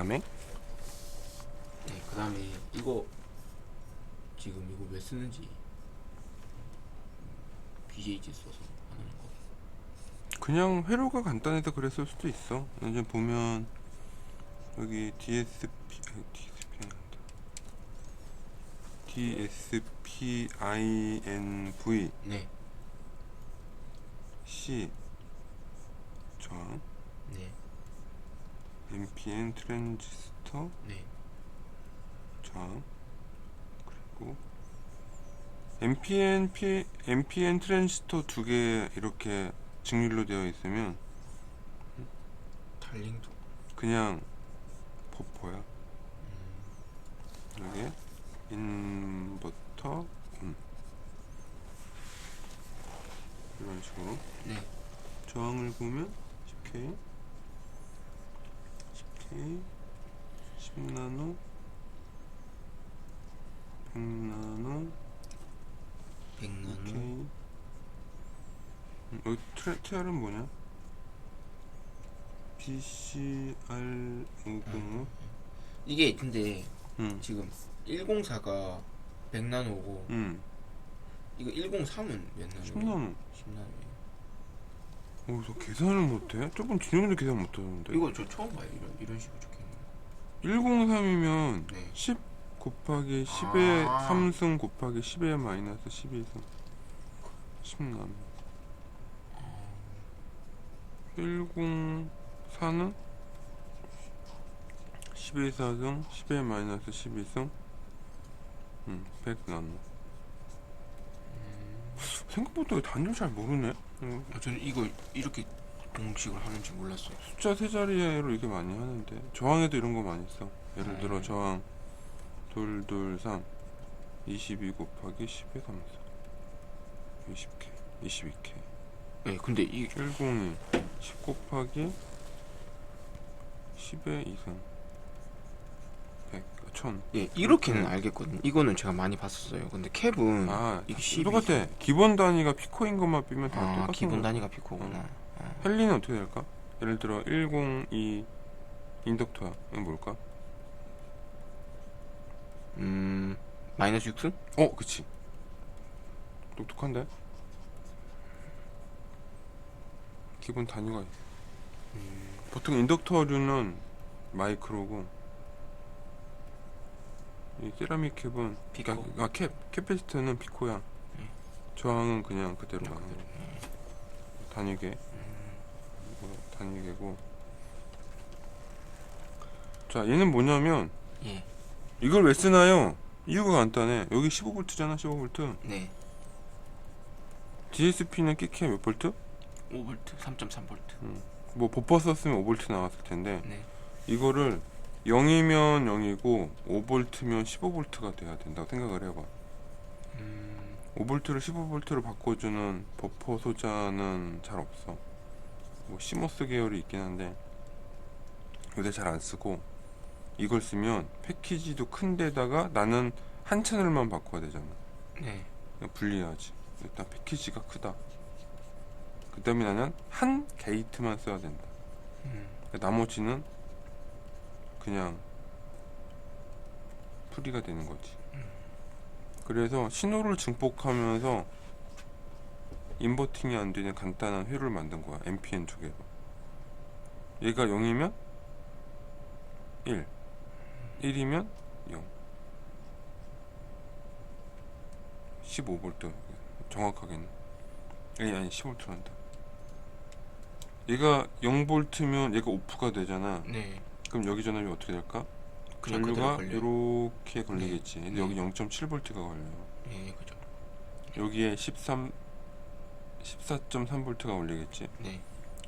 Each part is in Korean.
다음에 네, 그 다음에 이거 지금 이거 왜 쓰는지 BJG 써서 하는 거. 그냥 회로가 간단해서 그랬을 수도 있어. 이제 보면 여기 DSP 아니, DSP 아니다. DSPINV 네, C 저항 네, NPN 트랜지스터? 네, 저항 그리고 NPN P, NPN 트랜지스터 두 개 이렇게 직률로 되어 있으면 달링도. 그냥 버퍼야. 음, 여기 인버터? 음. 이런 식으로. 네, 저항을 보면 10K 10K 10나노 100나노 100나노. K 음, 여기 트레, TR은 뭐냐? BCR505 이게 근데 음. 지금 104가 100나노고 음. 이거 103은 몇 나노? 10나노 10나노. 어, 저 계산을 못해? 저번 진영이도 계산 못하는데 이거 저 처음 봐요. 이런 이런 식으로 적혀 있는 103이면 거. 네. 10 곱하기 10의 아. 3승 곱하기 10의 마이너스 12승 10나노 104는 10의 4승 10의 마이너스 12승 음, 100나노 생각보다 단위를 잘 모르네 음, 아, 저는 이거 이렇게 공식을 하는지 몰랐어요. 숫자 세 자리로 이게 많이 하는데 저항에도 이런 거 많이 써 예를 들어 음. 저항 둘둘삼 22 곱하기 10의 3승 20K 22K 네, 근데 이 102 10 곱하기 10의 2승 100 1000 예, 이렇게는 알겠거든요. 이거는 제가 많이 봤었어요. 근데 캡은 아 이게 다 12. 똑같아 기본 단위가 피코인 것만 빼면 다 아, 똑같은 기본 단위가 피코구나. 헬리는 어떻게 될까? 예를 들어 102 인덕터야 이건 뭘까? 음, 마이너스 6승? 어, 그치. 똑똑한데? 기본 단위가 있어. 보통 인덕터류는 마이크로고, 이 세라믹 캡은, 피코. 아, 캡, 캐피시트는 피코야. 네. 저항은 그냥 그대로 그냥 가는 그대로. 거. 단위계. 이거 단위계고. 자, 얘는 뭐냐면, 예, 이걸 왜 쓰나요? 이유가 간단해. 여기 15V잖아, 15V. 네. DSP는 끼키에 몇 볼트? 5V, 3.3V. 뭐 버퍼 썼으면 5V 나왔을 텐데 네. 이거를 0이면 0이고 5V면 15V가 돼야 된다고 생각을 해봐. 음, 5V를 15V로 바꿔주는 버퍼 소자는 잘 없어. 뭐 시모스 계열이 있긴 한데 요새 잘 안 쓰고 이걸 쓰면 패키지도 큰데다가 나는 한 채널만 바꿔야 되잖아. 네. 분리해야지. 일단 패키지가 크다. 그 다음에 나는 한 게이트만 써야 된다. 음, 나머지는 그냥 프리가 되는 거지. 그래서 신호를 증폭하면서 인버팅이 안 되는 간단한 회로를 만든 거야. MPN 쪽에서. 얘가 0이면 1, 1이면 0. 15V 정확하게는 아니 아니 15V란다. 얘가 0V면 얘가 오프가 되잖아. 네. 그럼 여기 전압이 어떻게 될까? 그냥 그대로 전류가 걸려요. 이렇게 걸리겠지. 근데 네. 여기 0.7V가 걸려요. 예, 그죠. 여기에 13 14.3V가 올리겠지. 네.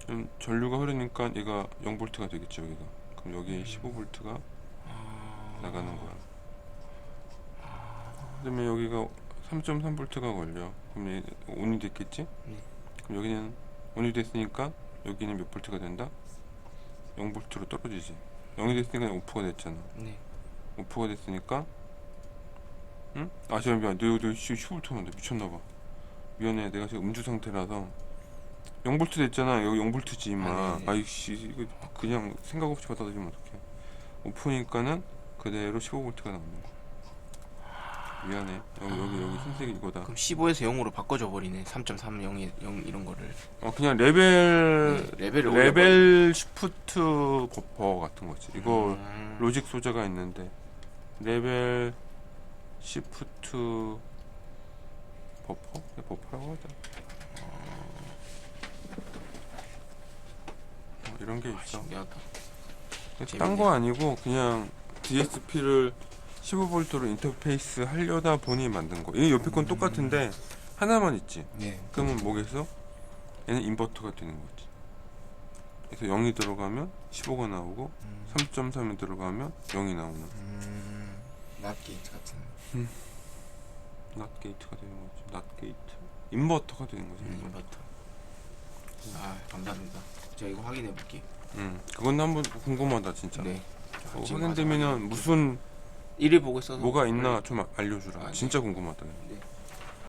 그럼 전류가 흐르니까 얘가 0V가 되겠지 여기가. 그럼 여기에 음. 15V가 아, 나가는 거야. 그다음에 여기가 3.3V가 걸려. 그럼 얘 온이 됐겠지? 네. 그럼 여기는 온이 됐으니까 여기는 몇 볼트가 된다? 0볼트로 떨어지지. 0이 됐으니까 오프가 됐잖아. 네. 오프가 됐으니까 응? 아 잠깐 미안 너 여기 10볼트 나온다 미쳤나봐 미안해 내가 지금 음주 상태라서 0볼트 됐잖아 여기 0볼트지 임마 아, 네. 아이씨 이거 그냥 생각 없이 받아들이면 어떡해 오프니까는 그대로 15V가 나오는 거야. 미안해. 여기 여기 여기 흰색이 이거다. 그럼 15에서 0으로 바꿔줘 버리네. 3.3, 0, 0 이런 거를. 어 그냥 레벨 네, 레벨을 레벨 시프트 버퍼 같은 거지. 이거 음, 로직 소재가 있는데 레벨 시프트 버퍼? 네, 버퍼라고 하자. 어, 이런 게 있어. 신기하다. 딴거 아니고 그냥 DSP를 15V로 인터페이스 하려다 보니 만든 거. 이 옆에 건 똑같은데 하나만 있지. 네. 그러면 뭐겠어? 얘는 인버터가 되는 거지. 그래서 0이 들어가면 15가 나오고 음, 3.3이 들어가면 0이 나오는 음, 낫게이트 같은. 낫 게이트가 되는 거지. 낫 게이트. 인버터가 되는 거지. 음, 인버터. 인버터. 아, 감사합니다. 제가 이거 확인해 볼게. 음. 그건 한번 궁금하다 진짜. 네. 어, 확인되면은 무슨 일일 보고 있어서 뭐가 있나 좀 알려주라. 아, 네. 진짜 궁금하다. 네.